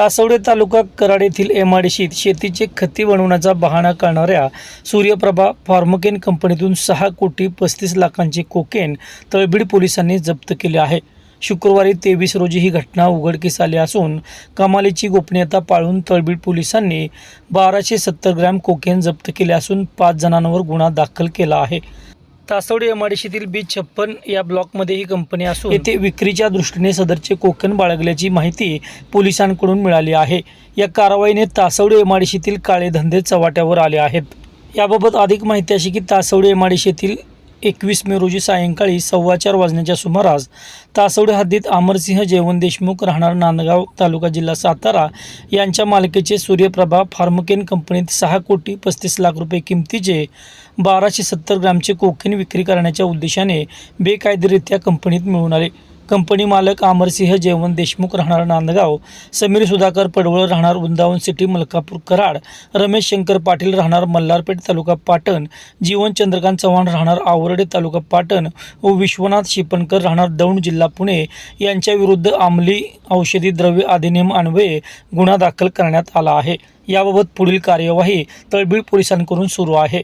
तासवडे तालुका कराड येथील एमआडीशीत शेतीचे खती बनवण्याचा बहाणा करणाऱ्या सूर्यप्रभा फार्मकेन कंपनीतून सहा कोटी पस्तीस लाखांचे कोकेन तळबीड पोलिसांनी जप्त केले आहे. शुक्रवारी तेवीस रोजी ही घटना उघडकीस आली असून कमालीची गोपनीयता पाळून तळबीड पोलिसांनी बाराशे सत्तर ग्रॅम कोकेन जप्त केले असून पाच जणांवर गुन्हा दाखल केला आहे. तासवडे एमआयडीसीतील बी छप्पन या ब्लॉकमध्ये ही कंपनी असून येथे विक्रीच्या दृष्टीने सदरचे कोकण बाळगल्याची माहिती पोलिसांकडून मिळाली आहे. या कारवाईने तासवडे एमआयडीसीतील काळे धंदे चव्हाट्यावर आले आहेत. याबाबत अधिक माहिती अशी की तासवडे एमआयडीसीतील एकवीस मे रोजी सायंकाळी सव्वा चार वाजण्याच्या सुमारास तासवडे हद्दीत अमरसिंह जयवंत देशमुख राहणार नांदगाव तालुका जिल्हा सातारा यांच्या मालकीचे सूर्यप्रभा फार्मकेन कंपनीत सहा कोटी पस्तीस लाख रुपये किमतीचे बाराशे सत्तर ग्रामचे कोकेन विक्री करण्याच्या उद्देशाने बेकायदेरित्या कंपनीत मिळून आले. कंपनी मालक अमरसिंह जयवंत देशमुख राहणार नांदगाव. समीर सुधाकर पडवळ राहणार वृंदावन सिटी मलकापूर कराड. रमेश शंकर पाटील राहणार मल्हारपेठ तालुका पाटण. जीवन चंद्रकांत चव्हाण राहणार आवरडे तालुका पाटण. व विश्वनाथ शिपणकर राहणार दौंड जिल्हा पुणे. यांच्या विरुद्ध अंमली औषधी द्रव्य अधिनियम अन्वये गुन्हा दाखल करण्यात आला आहे. याबाबत पुढील कार्यवाही तळबीड पोलिसांकडून सुरू आहे.